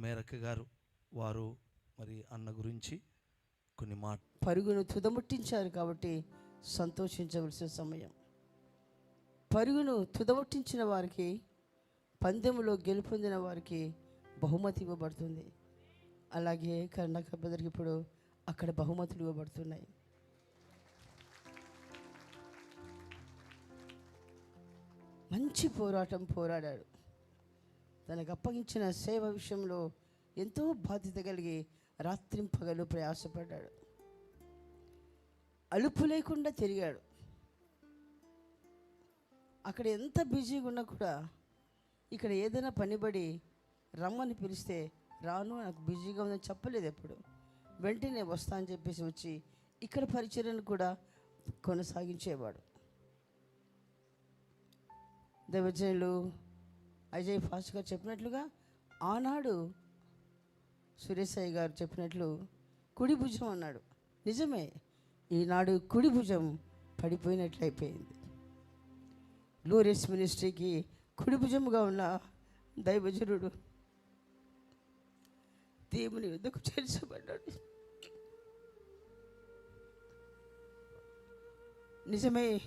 మేరక్క గారు వారు మరి అన్న గురించి కొన్ని మాట పరుగును తుదముట్టించారు కాబట్టి సంతోషించవలసిన సమయం. పరుగును తుదముట్టించిన వారికి పందెములో గెలుపొందిన వారికి బహుమతి ఇవ్వబడుతుంది. అలాగే కర్ణాక బ్రదర్కి ఇప్పుడు అక్కడ బహుమతులు ఇవ్వబడుతున్నాయి. మంచి పోరాటం పోరాడాడు. తనకు అప్పగించిన సేవ విషయంలో ఎంతో బాధ్యత కలిగి రాత్రింపగలు ప్రయాసపడ్డాడు. అలుపు లేకుండా తిరిగాడు. అక్కడ ఎంత బిజీగా ఉన్నా కూడా ఇక్కడ ఏదైనా పనిబడి రమ్మని పిలిస్తే రాను నాకు బిజీగా ఉందని చెప్పలేదు ఎప్పుడు. వెంటనే వస్తా అని చెప్పేసి వచ్చి ఇక్కడ పరిచర్యను కూడా కొనసాగించేవాడు. దైవజనులు అజయ్ ఫాస్ట్ గారు చెప్పినట్లుగా ఆనాడు సురేశాయి గారు చెప్పినట్లు కుడి భుజం అన్నాడు. నిజమే ఈనాడు కుడి భుజం పడిపోయినట్లయిపోయింది. గ్లోరియస్ మినిస్ట్రీకి కుడి భుజముగా ఉన్న దైవజనుడు దేవుని యుద్ధకు చేర్చబడ్డాడు? నిజమే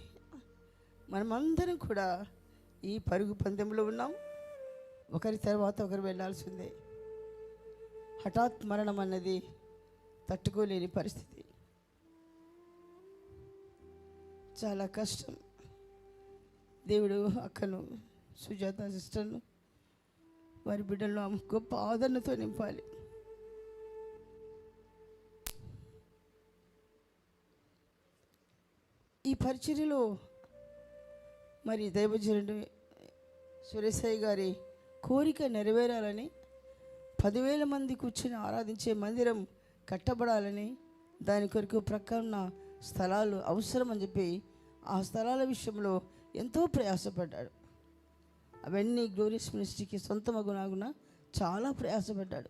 మనమందరం కూడా ఈ పరుగు పందెంలో ఉన్నాం ఒకరి తర్వాత ఒకరు వెళ్ళాల్సిందే. హఠాత్ మరణం అన్నది తట్టుకోలేని పరిస్థితి. చాలా కష్టం. దేవుడు అక్కను సుజాత సిస్టర్ను వారి బిడ్డలను ఆమె గొప్ప ఆదరణతో నింపాలి. ఈ పరిచర్యలో మరి దైవజనుడు సురేశయ్య గారి కోరిక నెరవేరాలని పదివేల మంది కూర్చుని ఆరాధించే మందిరం కట్టబడాలని దాని కొరకు ప్రక్కన స్థలాలు అవసరం అని చెప్పి ఆ స్థలాల విషయంలో ఎంతో ప్రయాసపడ్డాడు. అవన్నీ గ్లోరియస్ మినిస్ట్రీకి సొంతమగునాగున చాలా ప్రయాసపడ్డాడు.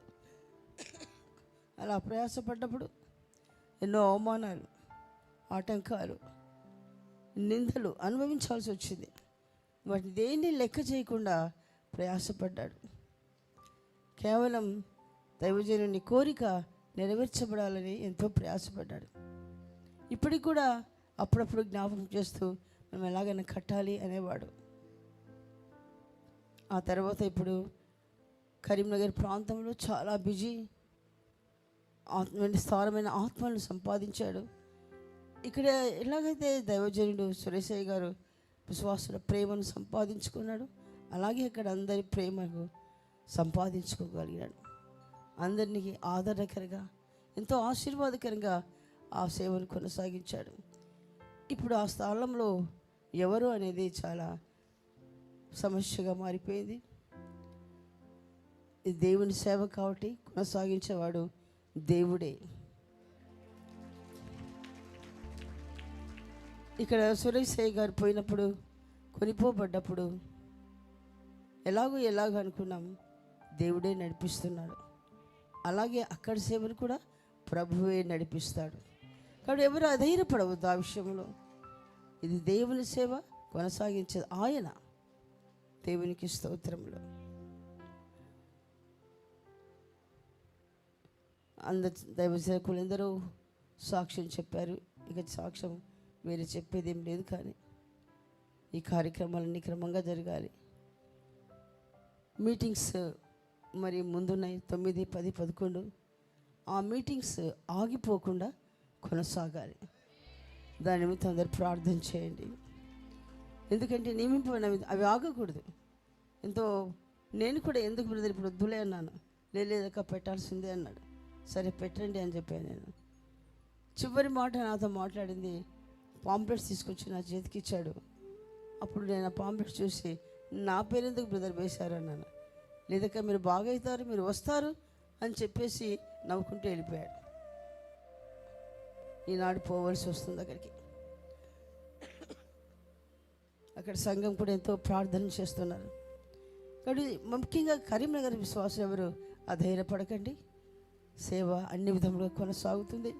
అలా ప్రయాసపడ్డప్పుడు ఎన్నో అవమానాలు ఆటంకాలు నిందలు అనుభవించాల్సి వచ్చింది. వాటిని దేన్ని లెక్క చేయకుండా ప్రయాసపడ్డాడు. కేవలం దైవజనుని కోరిక నెరవేర్చబడాలని ఎంతో ప్రయాసపడ్డాడు. ఇప్పటికి కూడా అప్పుడప్పుడు జ్ఞాపకం చేస్తూ మనం ఎలాగైనా కట్టాలి అనేవాడు. ఆ తర్వాత ఇప్పుడు కరీంనగర్ ప్రాంతంలో చాలా బిజీ ఆత్మ స్థారమైన ఆత్మలను సంపాదించాడు. ఇక్కడ ఎలాగైతే దైవజనుడు సురేశయ్య గారు విశ్వాసుల ప్రేమను సంపాదించుకున్నాడు అలాగే ఇక్కడ అందరి ప్రేమను సంపాదించుకోగలిగాడు. అందరినీ ఆదరణకరంగా ఎంతో ఆశీర్వాదకరంగా ఆ సేవను కొనసాగించాడు. ఇప్పుడు ఆ స్థలంలో ఎవరు అనేది చాలా సమస్యగా మారిపోయింది. దేవుని సేవ కాబట్టి కొనసాగించేవాడు దేవుడే. ఇక్కడ సురేష్ సాయి గారు పోయినప్పుడు కొనిపోబడ్డప్పుడు ఎలాగో ఎలాగో అనుకున్నాం. దేవుడే నడిపిస్తున్నాడు. అలాగే అక్కడి సేవను కూడా ప్రభువే నడిపిస్తాడు. కాబట్టి ఎవరు అధైర్యపడవద్దు ఆ విషయంలో. ఇది దేవుని సేవ కొనసాగించేది ఆయన. దేవునికి స్తోత్రంలో అంద దైవ సేవకులు ఎందరో సాక్ష్యం చెప్పారు. ఇక సాక్ష్యం వేరే చెప్పేది ఏం లేదు కానీ ఈ కార్యక్రమాలన్నీ క్రమంగా జరగాలి. మీటింగ్స్ మరి ముందున్నాయి తొమ్మిది పది పదకొండు. ఆ మీటింగ్స్ ఆగిపోకుండా కొనసాగాలి. దాని నిమిత్తం అందరు ప్రార్థన చేయండి. ఎందుకంటే నియమింపబడిన అవి ఆగకూడదు. ఎంతో నేను కూడా ఎందుకు బ్రదర్ ఇప్పుడు వద్దులే అన్నాను. లేదక్క పెట్టాల్సిందే అన్నాడు. సరే పెట్టండి అని చెప్పాను నేను. చివరి మాట నాతో మాట్లాడింది పాంప్లెట్స్ తీసుకొచ్చి నా చేతికి ఇచ్చాడు అప్పుడు నేను ఆ పాంప్లెట్స్ చూసి నా పేరు ఎందుకు బ్రదర్ వేశారన్నాను అన్నాను మీరు బాగవుతారు మీరు వస్తారు అని చెప్పేసి నవ్వుకుంటూ వెళ్ళిపోయాడు. ఈనాడు పోవలసి వస్తుంది అక్కడికి. అక్కడ సంఘం కూడా ఎంతో ప్రార్థన చేస్తున్నారు. కాబట్టి ముఖ్యంగా కరీంనగర్ విశ్వాసం ఎవరు అధైర్యపడకండి. సేవ అన్ని విధములుగా కొనసాగుతుంది.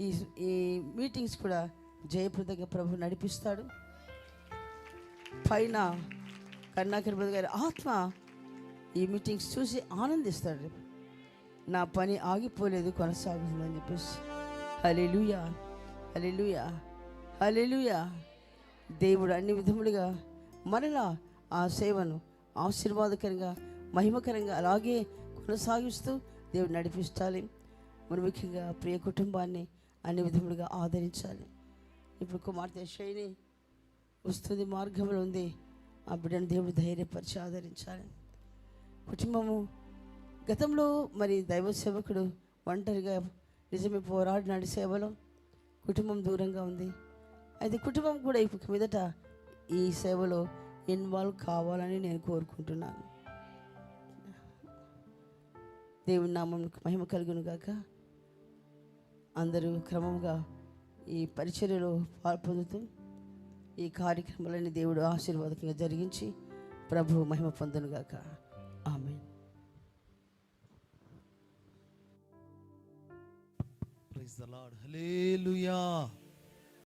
ఈ ఈ మీటింగ్స్ కూడా జయప్రదంగా ప్రభు నడిపిస్తాడు. పైన కరుణాకర్ బ్రదర్ గారి ఆత్మ ఈ మీటింగ్స్ చూసి ఆనందిస్తాడు రేపు. నా పని ఆగిపోలేదు కొనసాగుతుందని చెప్పేసి. హలెలుయా హలెలుయా హలెలుయా దేవుడు అన్ని విధములుగా మరలా ఆ సేవను ఆశీర్వాదకరంగా మహిమకరంగా అలాగే కొనసాగిస్తూ దేవుడు నడిపిస్తాలి. మరి ముఖ్యంగా ప్రియ కుటుంబాన్ని అన్ని విధములుగా ఆదరించాలి. ఇప్పుడు కుమార్తె శైని వస్తుంది మార్గంలో ఉంది. ఆ బిడ్డను దేవుడు ధైర్యపరిచి ఆదరించాలి. కుటుంబము గతంలో మరి దైవ సేవకుడు ఒంటరిగా నిజమే పోరాడినాడు సేవలో. కుటుంబం దూరంగా ఉంది. అయితే కుటుంబం కూడా ఇక మీదట ఈ సేవలో ఇన్వాల్వ్ కావాలని నేను కోరుకుంటున్నాను. దేవుని నామం మహిమ కలుగును గాక. అందరూ క్రమంగా ఈ పరిచర్యలో పాల్పొందుతూ ఈ కార్యక్రమాలని దేవుడు ఆశీర్వాదకంగా జరిగించి ప్రభు మహిమ పొందనుగాక. ఆమె ప్రైజ్ ద లార్డ్ హల్లెలూయా